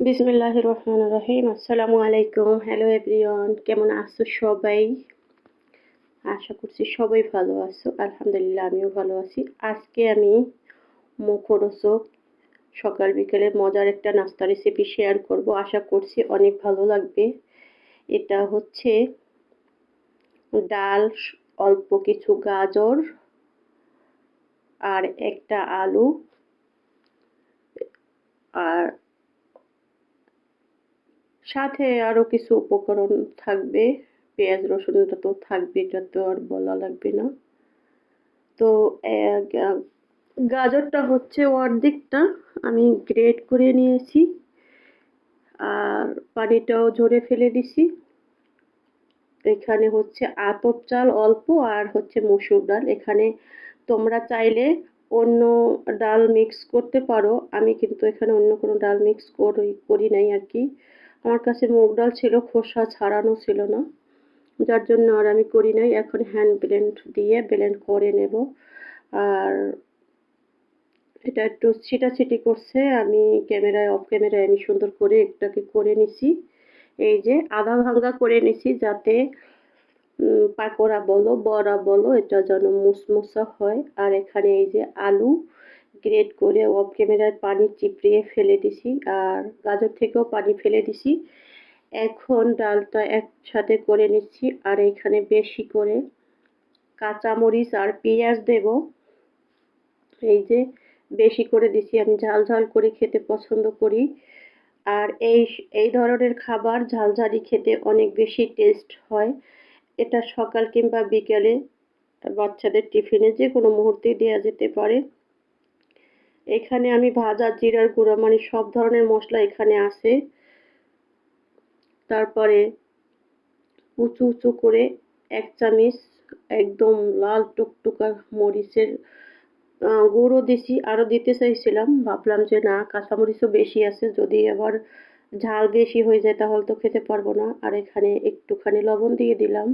বিসমিল্লাহ রহমান রহিম আসসালামু আলাইকুম। হ্যালো এভরিওয়ান কেমন আছো সবাই? আশা করছি সবাই ভালো আছো। আলহামদুলিল্লাহ, আমিও ভালো আছি। আজকে আমি মুখরোচক সকাল বিকেলে মজার একটা নাস্তা রেসিপি শেয়ার করব। আশা করছি অনেক ভালো লাগবে। এটা হচ্ছে ডাল, অল্প কিছু গাজর আর একটা আলু আর সাথে আরও কিছু উপকরণ থাকবে। পেঁয়াজ রসুনটা তো থাকবে, এটা তো আর বলা লাগবে না। তো গাজরটা হচ্ছে অর্ধেকটা আমি গ্রেট করে নিয়েছি। আর পানিটাও ঝরে ফেলে দিছি। এখানে হচ্ছে আতপ চাল অল্প আর হচ্ছে মসুর ডাল। এখানে তোমরা চাইলে অন্য ডাল মিক্স করতে পারো। আমি কিন্তু এখানে অন্য কোনো ডাল মিক্স করি করি নাই আর কি। আমার কাছে মুগ ডাল ছিল, খোসা ছাড়ানো ছিল না। যার জন্য আর আমি করি নাই। এখন হ্যান্ড ব্লেন্ড দিয়ে ব্লেন্ড করে নেব। আর এটা একটু ছিটাছিটি করছে। আমি ক্যামেরায় অফ ক্যামেরায় আমি সুন্দর করে একটাকে করে নিছি। এই যে আধা ভাঙ্গা করে নিছি যাতে পাকোড়া বলো, বড়া বলো, এটা যেন মুসমুসা হয়। আর এখানে এই যে আলু গ্রেট করে অফ ক্যামেরায় পানি চিপড়িয়ে ফেলে দিছি আর গাজর থেকেও পানি ফেলে দিছি। এখন ডালটা একসাথে করে নিচ্ছি আর এখানে বেশি করে কাঁচামরিচ আর পেঁয়াজ দেব। এই যে বেশি করে দিছি, আমি ঝাল ঝাল করে খেতে পছন্দ করি। আর এই এই ধরনের খাবার ঝালঝালি খেতে অনেক বেশি টেস্ট হয়। এটা সকাল কিংবা বিকেলে বাচ্চাদের টিফিনে যে কোনো মুহূর্তেই দেওয়া যেতে পারে। এখানে আমি ভাজা, জিরার গুঁড়া মানে সব ধরনের মশলা এখানে আছে। তারপরে উঁচু উঁচু করে এক চামিচ একদম লাল টুকটুকা মরিচের গুঁড়ো দিছি। আরও দিতে চাইছিলাম, ভাবলাম যে না, কাঁচামরিচও বেশি আছে। যদি আবার ঝাল বেশি হয়ে যায় তাহলে তো খেতে পারব না। আর এখানে একটুখানি লবণ দিয়ে দিলাম।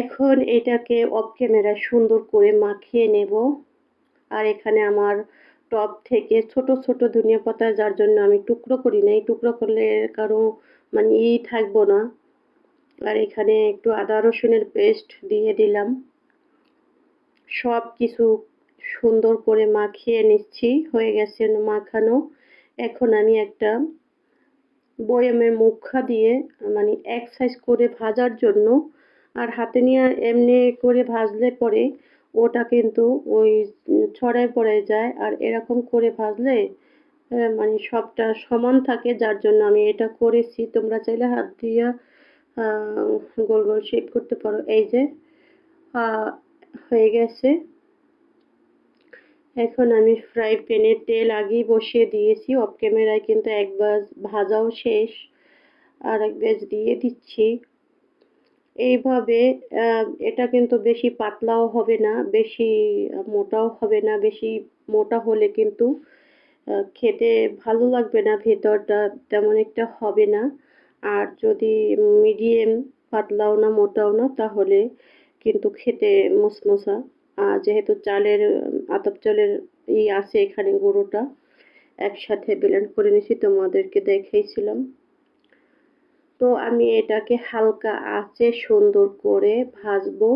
এখন এটাকে অফ ক্যামেরায় সুন্দর করে মাখিয়ে নেব। আর এখানে আমার টপ থেকে ছোট ছোট ধনিয়া পাতা, যার জন্য আমি টুকরো করি নাই। টুকরো করলে কারও মানে ই থাকব না। আর এখানে একটু আদা রসুনের পেস্ট দিয়ে দিলাম। সব কিছু সুন্দর করে মাখিয়ে নিচ্ছি, হয়ে গেছে মাখানো। এখন আমি একটা বয়ামের মুখা দিয়ে মানে এক সাইজ করে ভাজার জন্য, আর হাতে নিয়ে এমনি করে ভাজলে পরে ওটা কিন্তু ওই ছড়ায় পড়ে যায় আর এরকম করে ভাজলে মানে সবটা সমান থাকে যার জন্য আমি এটা করেছি। তোমরা চাইলে হাত দিয়ে গোল গোল শেপ করতে পারো। এই যে হয়ে গেছে। এখন আমি ফ্রাই প্যানে তেল আগেই বসিয়ে দিয়েছি। অফ ক্যামেরায় কিন্তু একবার ভাজাও শেষ। আর এক ব্যাচ দিয়ে দিচ্ছি। এইভাবে এটা কিন্তু বেশি পাতলাও হবে না, বেশি মোটাও হবে না, বেশি মোটা হলে কিন্তু খেতে ভালো লাগবে না ভেতরটা, তেমন একটা হবে না। আর যদি মিডিয়াম পাতলাও না, মোটাও না, তাহলে কিন্তু খেতে মশমশা আর যেহেতু চালের, আতপ চালের ই আছে এখানে গুঁড়োটা একসাথে ব্লেন্ড করে নিয়েছি, তোমাদেরকে দেখাইছিলাম। তো আমি এটাকে হালকা আঁচে সুন্দর করে ভাজবো।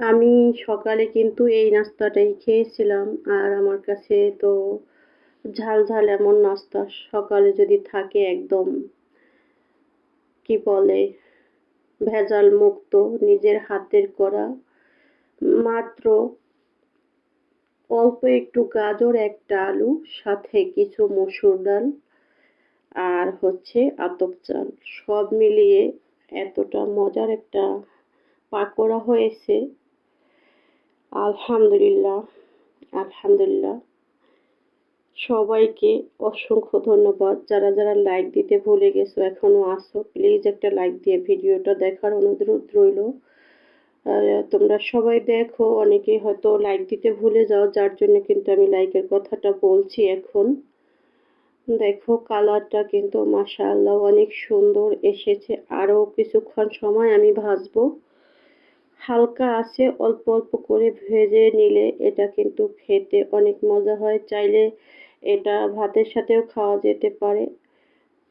আমি সকালে কিন্তু এই নাস্তাটাই খেয়েছিলাম, আর আমার কাছে তো ঝাল ঝাল এমন নাস্তা সকালে যদি থাকে একদম, কি বলে, ভেজাল মুক্ত, নিজের হাতের করা। মাত্র অল্প একটু গাজর, একটা আলু, সাথে কিছু মসুর ডাল আর হচ্ছে আতপ চাল সব মিলিয়ে এতটা মজার একটা পাকোড়া হয়েছে। আলহামদুলিল্লাহ আলহামদুলিল্লাহ। সবাইকে অসংখ্য ধন্যবাদ। যারা যারা লাইক দিতে ভুলে গেছো এখনও আসো প্লিজ একটা লাইক দিয়ে ভিডিওটা দেখার অনুরোধ রইল। তোমরা সবাই দেখো, অনেকে হয়তো লাইক দিতে ভুলে যাও, যার জন্য কিন্তু আমি লাইকের কথাটা বলছি এখন। দেখো কালারটা কিন্তু মাশাআল্লাহ অনেক সুন্দর এসেছে। আরও কিছুক্ষণ সময় আমি ভাজবো। হালকা আছে, অল্প অল্প করে ভেজে নিলে এটা কিন্তু খেতে অনেক মজা হয়। চাইলে এটা ভাতের সাথেও খাওয়া যেতে পারে।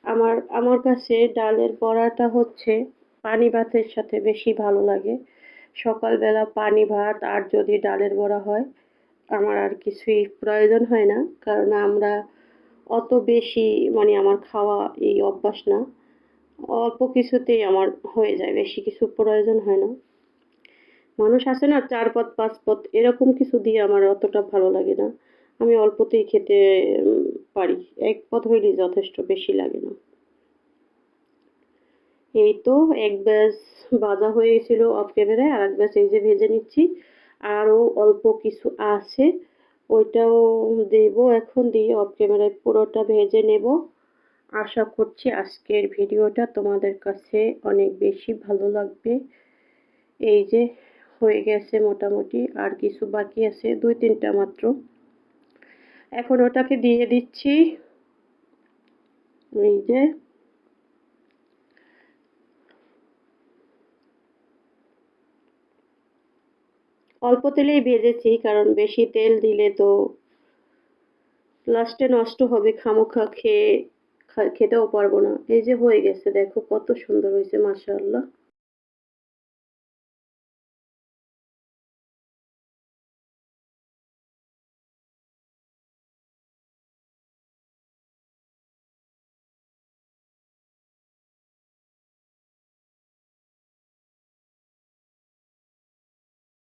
আমার আমার কাছে ডালের বড়াটা হচ্ছে পানি ভাতের সাথে বেশি ভালো লাগে। সকালবেলা পানি ভাত আর যদি ডালের বড়া হয়, আমার আর কিছুই প্রয়োজন হয় না। কারণ আমরা অত বেশি মানে আমার খাওয়া এই অভ্যাস না। অল্প কিছুতেই আমার হয়ে যায়, বেশি কিছু প্রয়োজন হয় না। মানুষ আছে না, চার পথ, পাঁচ পথ, এরকম কিছু দিয়ে আমার অতটা ভালো লাগে না। আমি অল্পতেই খেতে পারি। এক পথ হইলেই যথেষ্ট, বেশি লাগে না। এই তো এক ব্যাস ভাজা হয়ে গেছিল অফ ক্যামেরায় আর এক ব্যাস এই যে ভেজে নিচ্ছি। আরও অল্প কিছু আছে। ওইটাও দেব এখন, দিয়ে অফ ক্যামেরায় পুরোটা ভেজে নেব। আশা করছি আজকের ভিডিওটা তোমাদের কাছে অনেক বেশি ভালো লাগবে। এই যে, হয়ে গেছে মোটামুটি, আর কিছু বাকি আছে, দুই তিনটা মাত্র। এখন ওটাকে দিয়ে দিচ্ছি। এই যে অল্প তেলেই ভেজেছি, কারণ বেশি তেল দিলে তো লাস্টে নষ্ট হবে, খামোখা খেয়ে খেতেও পারব না। এই যে হয়ে গেছে, দেখো কত সুন্দর হয়েছে, মাশাআল্লাহ।